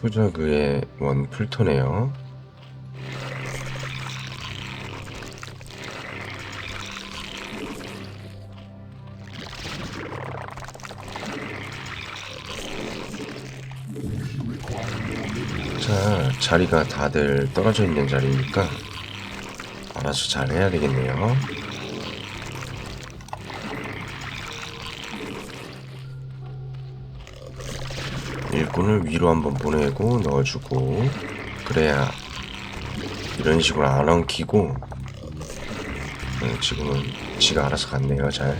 투저그의 원 풀토네요. 자, 자리가 다들 떨어져 있는 자리니까 알아서 잘 해야 되겠네요. 일꾼을 위로 한번 보내고 넣어주고 그래야 이런 식으로 안 엉키고 음, 지금은 지가 알아서 갔네요 잘.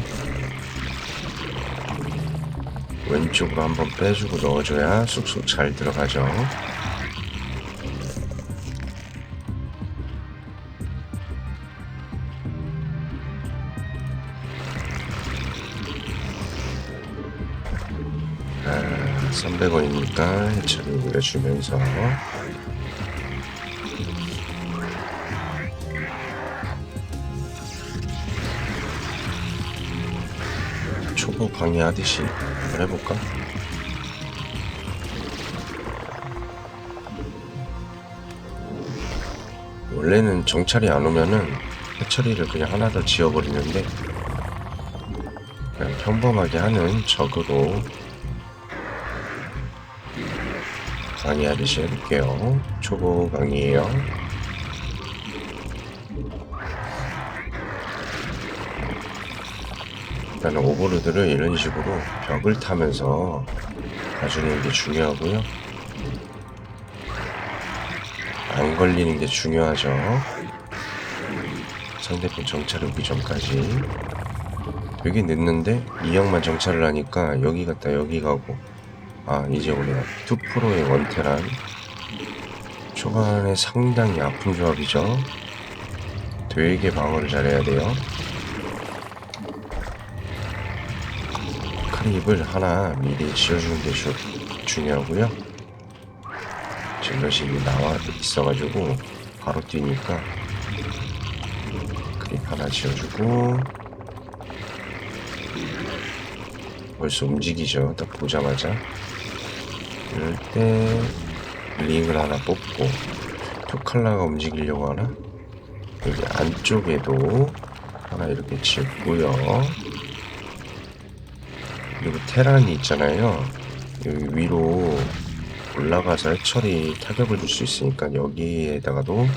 왼쪽으로 한번 빼주고 넣어줘야 쑥쑥 잘 들어가죠 300원이니까 해처리 올려주면서 초보 한번 해볼까? 원래는 정찰이 안 오면은 해처리를 그냥 하나 더 지어버리는데 그냥 평범하게 하는 적으로 강의하듯이 해볼게요. 초보 강의에요. 일단은 오버로드를 이런 식으로 벽을 타면서 가주는 게 중요하고요. 안 걸리는 게 중요하죠. 상대편 정찰 오기 전까지. 되게 늦는데 이 형만 정찰을 하니까 여기 갔다 여기 가고 아 이제 우리가 2프로의 원테란 초반에 상당히 아픈 조합이죠. 되게 방어를 잘해야 돼요. 크립을 하나 미리 지어주는 게 주, 중요하고요. 이미 나와 있어가지고 바로 뛰니까 크립 하나 지어주고 벌써 움직이죠. 딱 보자마자 이럴 때 링을 하나 뽑고 투칼라가 움직이려고 하나 여기 안쪽에도 하나 이렇게 짓고요. 그리고 테란이 있잖아요. 여기 위로 올라가서 해처리 타격을 줄 수 있으니까 여기에다가도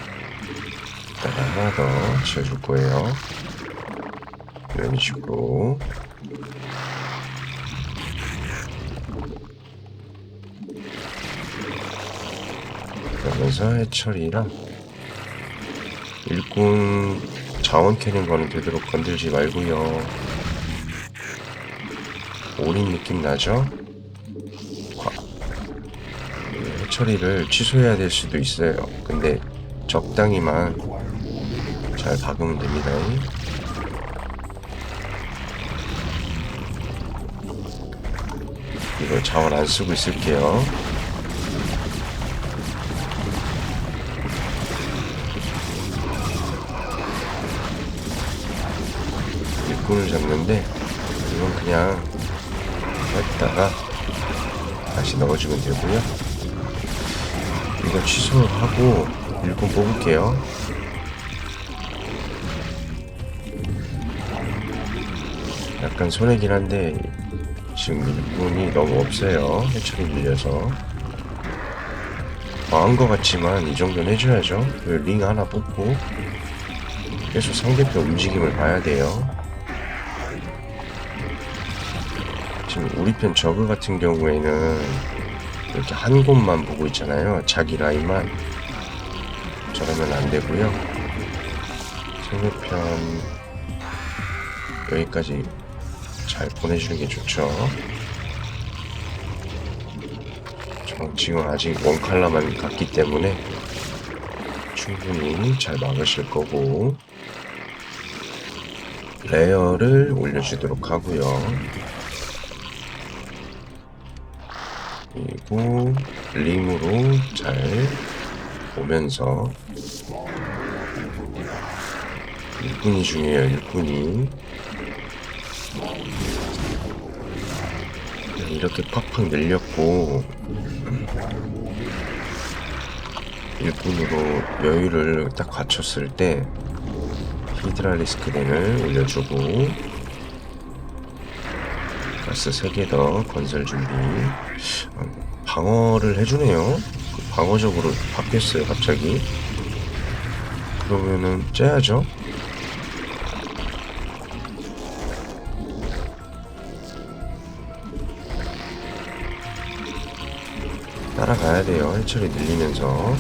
이따가 하나 더 지어줄 거예요. 이런 식으로 그러면서 해처리랑 일꾼 자원 캐는 거는 되도록 건들지 말고요. 올인 느낌 나죠? 해처리를 취소해야 될 수도 있어요. 근데 적당히만 잘 박으면 됩니다. 이거 자원 안 쓰고 있을게요. 일꾼을 잡는데 이건 그냥 했다가 다시 넣어주면 되고요. 이거 취소하고 일꾼 뽑을게요. 약간 손해긴 한데 지금 일꾼이 너무 없어요. 해처리 밀려서 망한 것 같지만 이 정도는 해줘야죠. 그링 하나 뽑고 계속 상대편 움직임을 봐야 돼요. 우리 편 저그 같은 경우에는 이렇게 한 곳만 보고 있잖아요. 자기 라인만. 저러면 안 되고요. 상대편 여기까지 잘 보내주는 게 좋죠. 저 지금 아직 원칼라만 갔기 때문에 충분히 잘 막으실 거고 레어를 올려주도록 하고요. 그리고 링으로 잘 보면서 일꾼이 중요해요 일꾼이. 이렇게 팍팍 늘렸고 일꾼으로 여유를 딱 갖췄을 때 히드랄리스크 덴을 올려주고 가스 3개 더 건설 준비. 어, 방어를 해주네요. 방어적으로 바뀌었어요 갑자기. 그러면은 째야죠. 따라가야 돼요 해철이 늘리면서.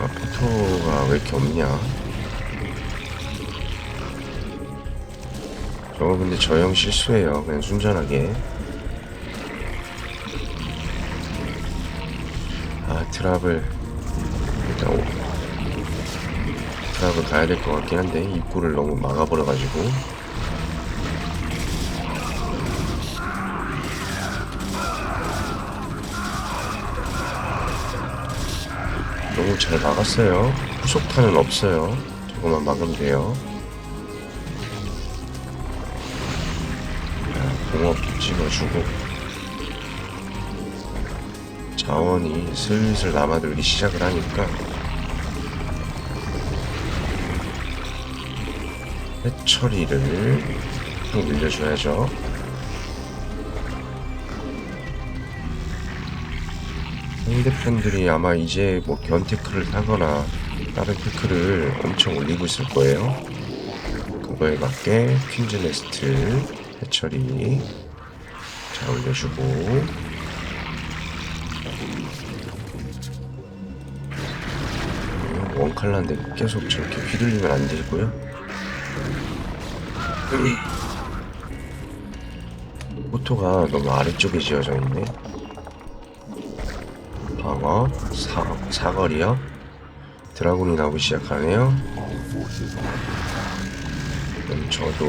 아 포토가 왜 이렇게 없냐 저거 근데 저형 실수예요. 그냥 순전하게. 아 트랍을 일단 오, 트랍을 가야 될 것 같긴 한데 입구를 너무 막아버려가지고. 너무 잘 막았어요. 후속탄은 없어요. 저거만 막으면 돼요 찍어주고 자원이 슬슬 남아들기 시작을 하니까 해처리를 좀 늘려줘야죠. 상대편들이 아마 이제 뭐 견테크를 타거나 다른 테크를 엄청 올리고 있을 거예요. 그거에 맞게 퀸즈 네스트 해처리 잘 올려주고 원칼라인데 계속 저렇게 휘둘리면 안 되고요. 포토가 너무 아래쪽에 지어져 있네. 방어, 사, 사거리요. 드라군이 나오기 시작하네요. 그럼 저도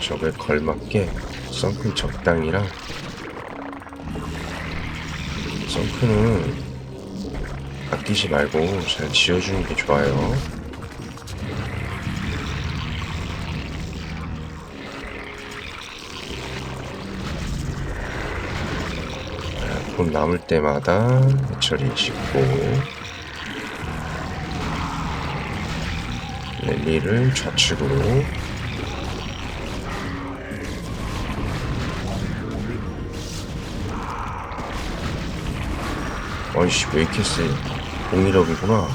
저에 걸맞게 썬큰 적당이랑 썬크는 아끼지 말고 잘 지어주는 게 좋아요. 자, 돈 남을 때마다 해처리 싣고 랠리를 좌측으로 어이씨 왜 이렇게 세 공일업이구나.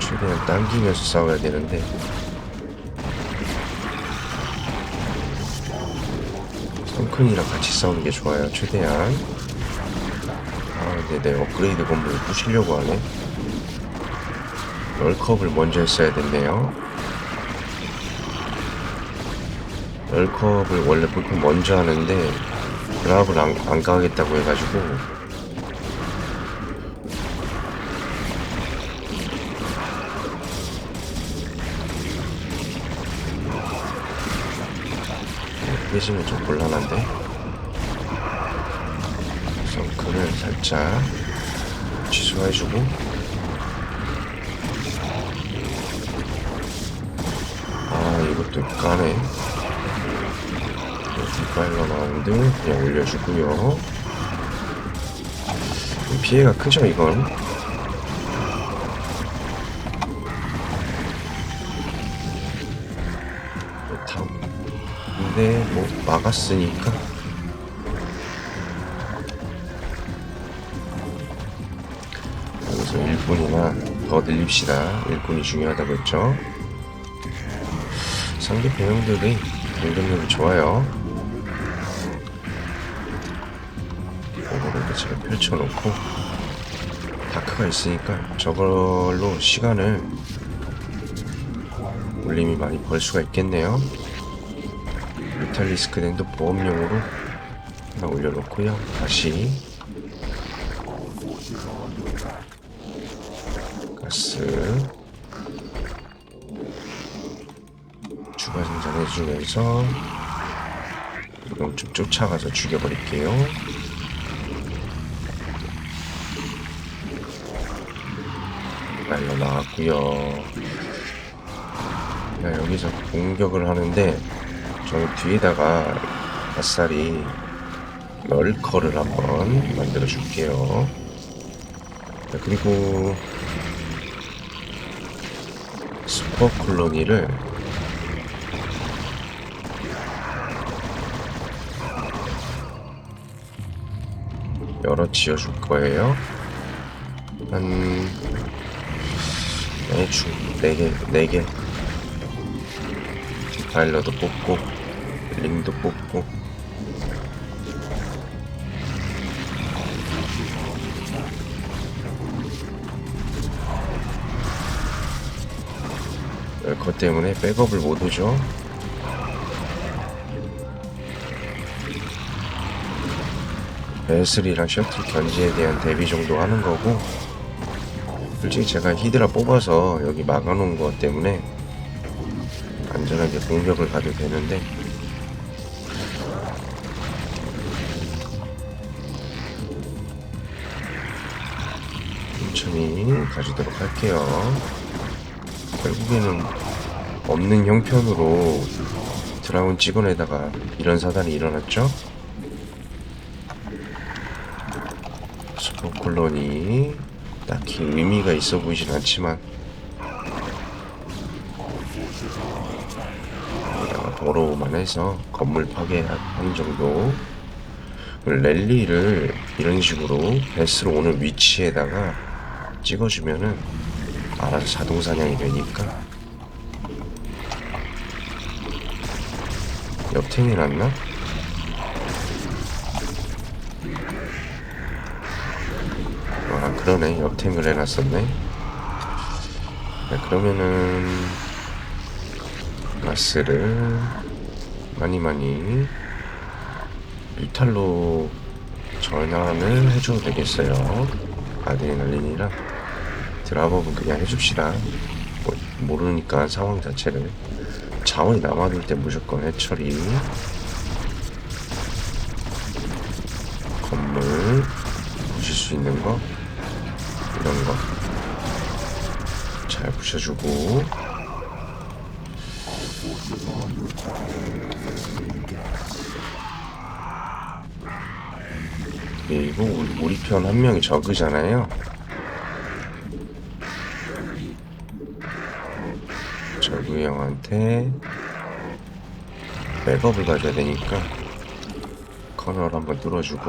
최대한 당기면서 싸워야 되는데. 성큰이랑 같이 싸우는 게 좋아요 최대한. 아 근데 내 업그레이드 건물 부시려고 하네. 럴컵을 먼저 했어야 됐네요. 럴컵을 원래 보통 먼저 하는데 드랍을 안, 안 가겠다고 해가지고. 깨지면 좀 곤란한데? 성크를 살짝 취소해주고. 아 이것도 까네. 디파일러 마 운드 그냥 올려주고요. 피해가 크죠 이건? 다음 근데 뭐 막았으니까. 여기서 일꾼이나 더 늘립시다. 일꾼이 중요하다고 했죠? 상대 배영들이 공격력이 좋아요 펼쳐놓고 다크가 있으니까 저걸로 시간을 울림이 많이 벌 수가 있겠네요. 메탈리스크 랜드 보험용으로 하나 올려놓고요. 다시. 가스. 추가 생산해주면서 이건 좀 쫓아가서 죽여버릴게요 나왔고요 자, 여기서 공격을 하는데 저는 뒤에다가 아싸리 널커를 한번 만들어 줄게요. 자, 그리고 스포 콜로니를 여러 지어줄 거예요. 한 대충 4개, 4개. 디파일러도 뽑고 링도 뽑고. 그것 때문에 백업을 못 오죠. 베슬이랑 셔틀 견지에 대한 대비 정도 하는 거고 솔직히 제가 히드라 뽑아서 여기 막아놓은 것 때문에 안전하게 공격을 가도 되는데. 천천히 가주도록 할게요. 결국에는 없는 형편으로 드라운 찍어내다가 이런 사단이 일어났죠? 스포 콜론이 딱히 의미가 있어 보이진 않지만 여기다가 도로만 해서 건물 파괴하는 정도 랠리를 이런 식으로 베스로 오는 위치에다가 찍어주면은 알아서 자동 사냥이 되니까 옆탱이 났나? 아 그러네. 옆탱을 해놨었네. 네, 그러면은 가스를 많이 많이 뮤탈로 전환을 해줘도 되겠어요. 아드레날린이랑 드라법은 그냥 해줍시다. 뭐, 모르니까 상황 자체를. 자원이 남아돌 때 무조건 해처리. 건물 부실 수 있는 거 잘 부셔주고. 그리고 우리, 우리 편 한 명이 적으잖아요. 저그 형한테 백업을 가져야 되니까 커널 한번 뚫어주고.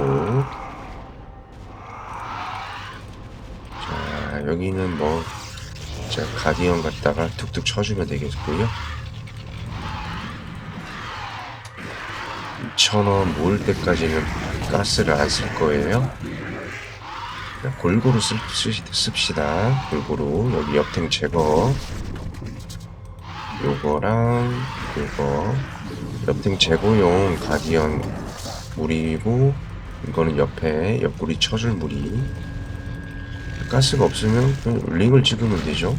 자 여기는 뭐 제가 가디언 갖다가 툭툭 쳐주면 되겠고요. 2,000원 모을 때까지는 가스를 안 쓸 거예요. 자, 골고루 쓸, 쓰, 씁시다. 골고루. 여기 옆탱 제거. 요거랑 요거. 옆등 제거용 가디언 물이고 이거는 옆에 옆구리 쳐줄 물이 가스가 없으면 그냥 링을 찍으면 되죠.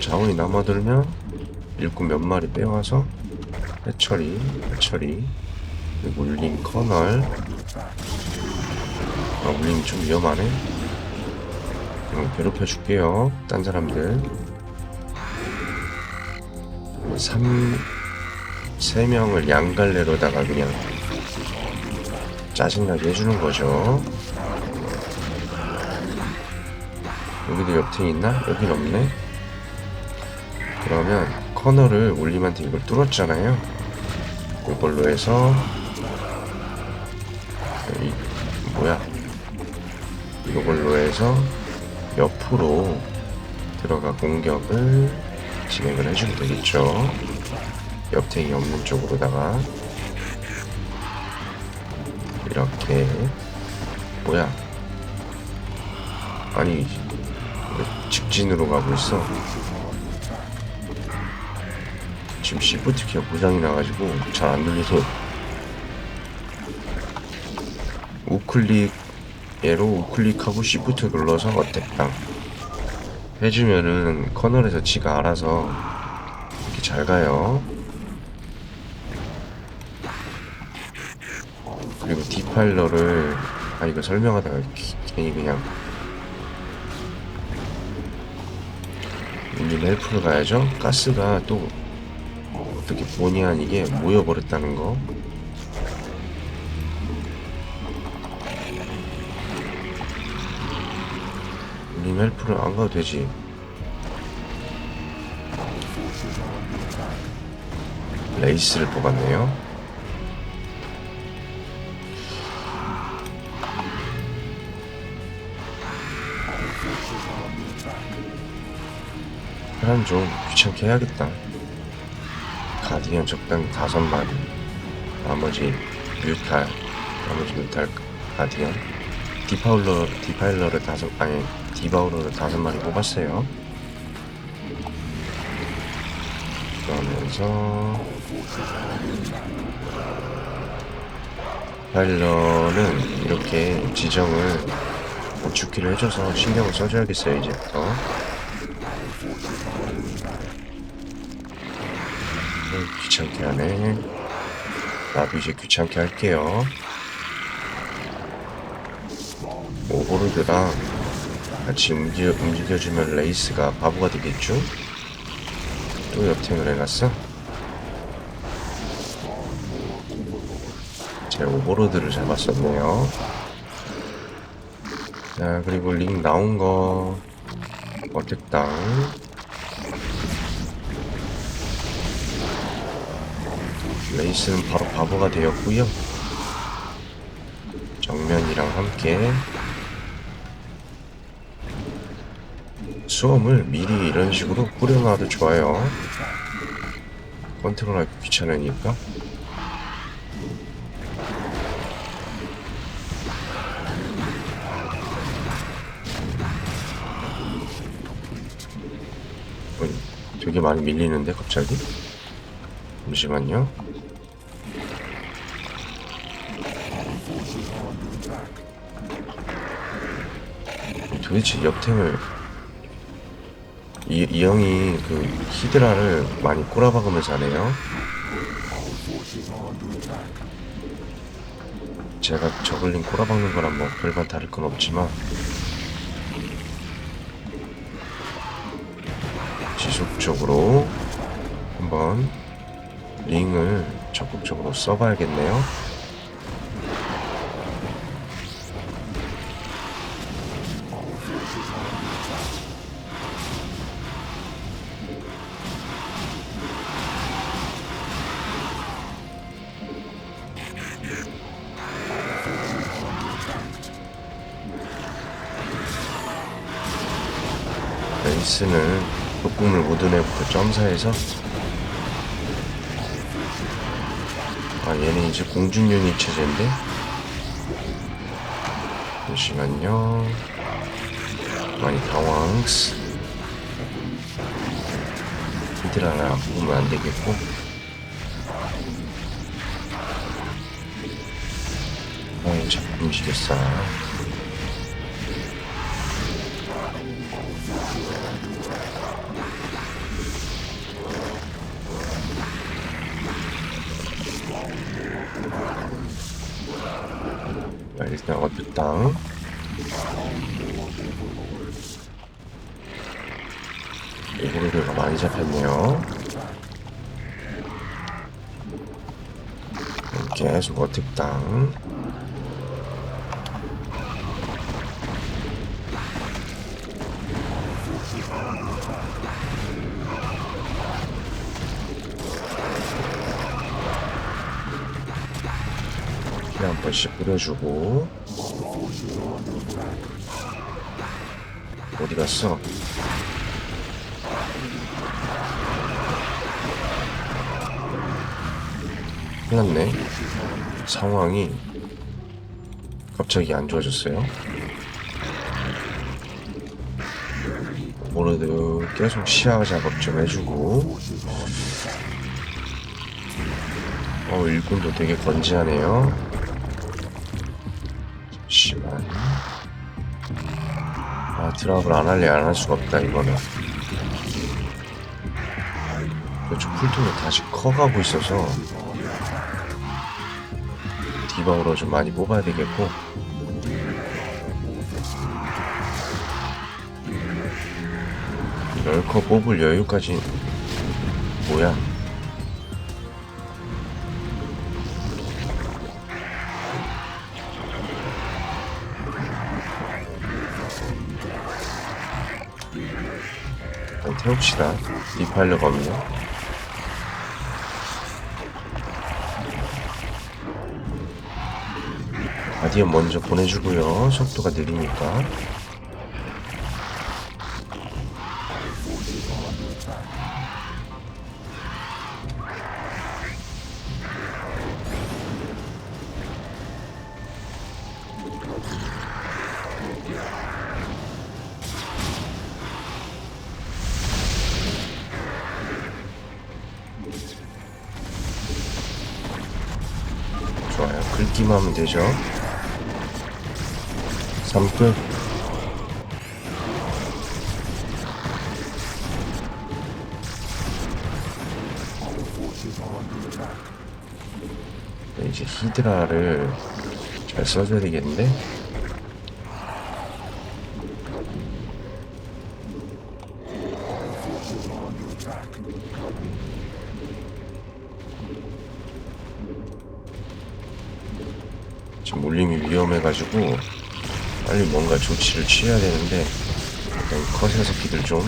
자원이 남아들면 일꾼 몇 마리 빼와서 해처리 해처리. 그리고 울림 커널. 아 울림이 좀 위험하네. 음, 괴롭혀 줄게요 딴 사람들. 3, 3명을 양갈래로다가 그냥 짜증나게 해주는 거죠. 여기도 옆탱 있나? 여긴 없네? 그러면 커널을 울림한테 이걸 뚫었잖아요. 이걸로 해서 이, 뭐야 이걸로 해서 옆으로 들어가 공격을 진행을 해주면 되겠죠. 옆탱이 없는 쪽으로다가 이렇게 뭐야? 아니 왜 직진으로 가고 있어? 지금 시프트 키가 고장이 나가지고 잘안 눌려서 우클릭 얘로 우클릭하고 시프트 눌러서 어택당 해주면은 커널에서 지가 알아서 이렇게 잘 가요. 그리고 디파일러를 아 이거 설명하다가 기- 괜히 그냥 헬프를 가야죠. 가스가 또 어떻게 본의 아니게 모여버렸다는 거. 님 헬프를 안 가도 되지. 레이스를 뽑았네요. 사람 좀 귀찮게 해야겠다. 가디언 적당히 다섯 마리. 나머지 뮤탈, 나머지 뮤탈 가디언. 디파울러, 디파일러를 다섯, 아니, 디바울러를 다섯 마리 뽑았어요. 그러면서, 디파일러는 이렇게 지정을 주기를 해줘서 신경을 써줘야겠어요, 이제부터. 음, 귀찮게 하네. 나도 이제 귀찮게 할게요. 오버로드랑 같이 움직여, 움직여주면 레이스가 바보가 되겠죠? 또 옆탱을 해놨어? 제 오버로드를 잡았었네요. 자, 그리고 링 나온 거, 어택당. 레이스는 바로 바보가 되었고요. 정면이랑 함께 수험을 미리 이런 식으로 뿌려놔도 좋아요. 컨트롤하기 귀찮으니까. 어, 되게 많이 밀리는데 갑자기? 잠시만요. 도대체 역템을 이, 이 형이 그 히드라를 많이 꼬라박으면서 하네요. 제가 저글링 꼬라박는 거랑 뭐 별반 다를 건 없지만 지속적으로 한번 링을 적극적으로 써봐야겠네요. 애부터 점사해서? 아 얘는 이제 공중 유닛 체제인데? 잠시만요. 많이 당황스. 히드라를 안 뽑으면 안 되겠고. 어이 자꾸 움직였어 일단 어택당 이고리가 많이 잡혔네요. 계속 어택당 한 번씩 뿌려주고. 어디 갔어? 큰일 났네. 상황이 갑자기 안 좋아졌어요. 모르드 계속 시야 작업 좀 해주고. 어 일꾼도 되게 건지하네요 드랍을 안 할래 안 할 수가 없다 이거는. 이쪽 풀통이 다시 커가고 있어서 디바우로 좀 많이 뽑아야 되겠고. 럴커 뽑을 여유까지 뭐야 태웁시다. 디파일러가 없네. 가디언 먼저 보내주고요. 속도가 느리니까. 하면 되죠. 3끝. 네, 이제 히드라를 잘 써줘야 되겠는데? 지금 물림이 위험해가지고 빨리 뭔가 조치를 취해야 되는데 일단 컷의 새끼들 좀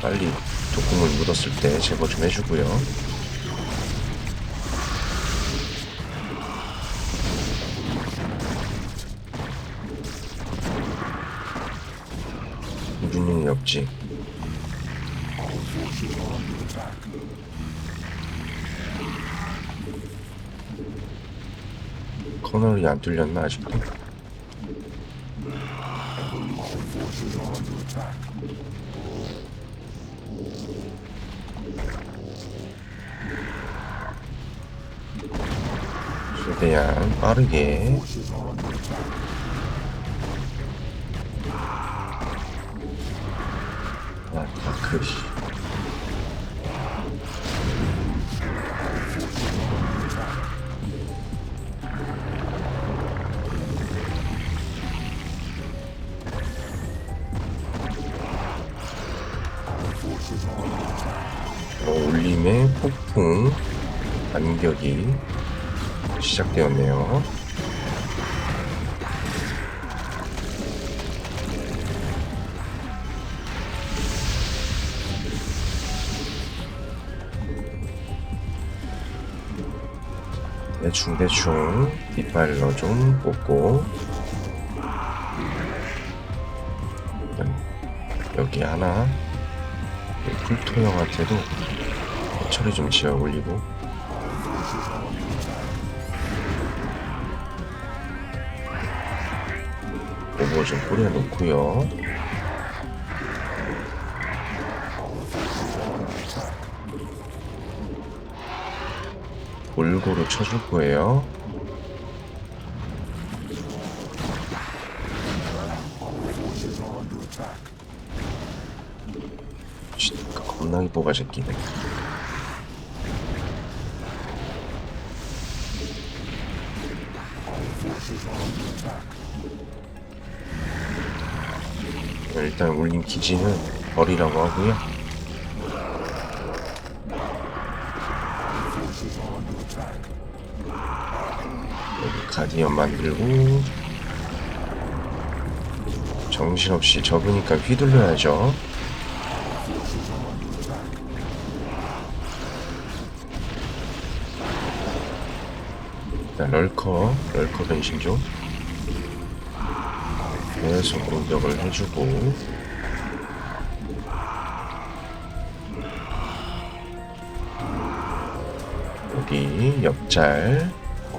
빨리 독궁을 묻었을 때 제거 좀 해주고요. 우준용이 없 지. 커널이 안 뚫렸나 아직도? 최대한 빠르게 아, 다크 씨. 반격이 시작되었네요. 대충 대충 뒷발로 좀 뽑고 여기 하나 풀토 형한테도 처리 좀 지어 올리고 오버 좀 뿌려놓고요. 골고루 쳐줄 거예요. 겁나게 뽑아 새끼네 기지는 버리라고 하고요. 여기 가디언 만들고 정신없이 적으니까 휘둘러야죠. 일단 럴커, 럴커 변신 좀 계속 공격을 해주고 옆잘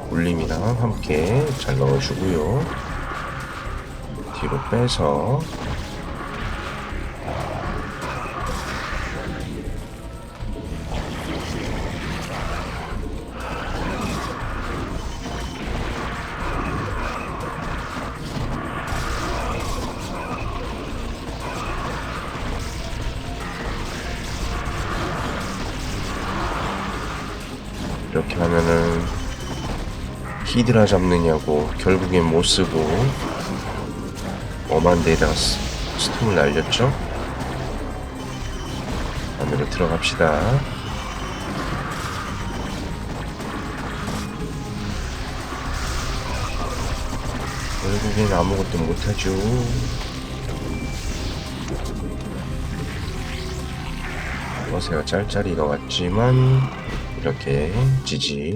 울림이랑 함께 잘 넣어주고요. 뒤로 빼서 히드라 잡느냐고 결국엔 못 쓰고 엄한 데다가 스- 스톰을 날렸죠? 안으로 들어갑시다. 결국엔 아무것도 못하죠. 버스가 짤짤이가 왔지만 이렇게 지지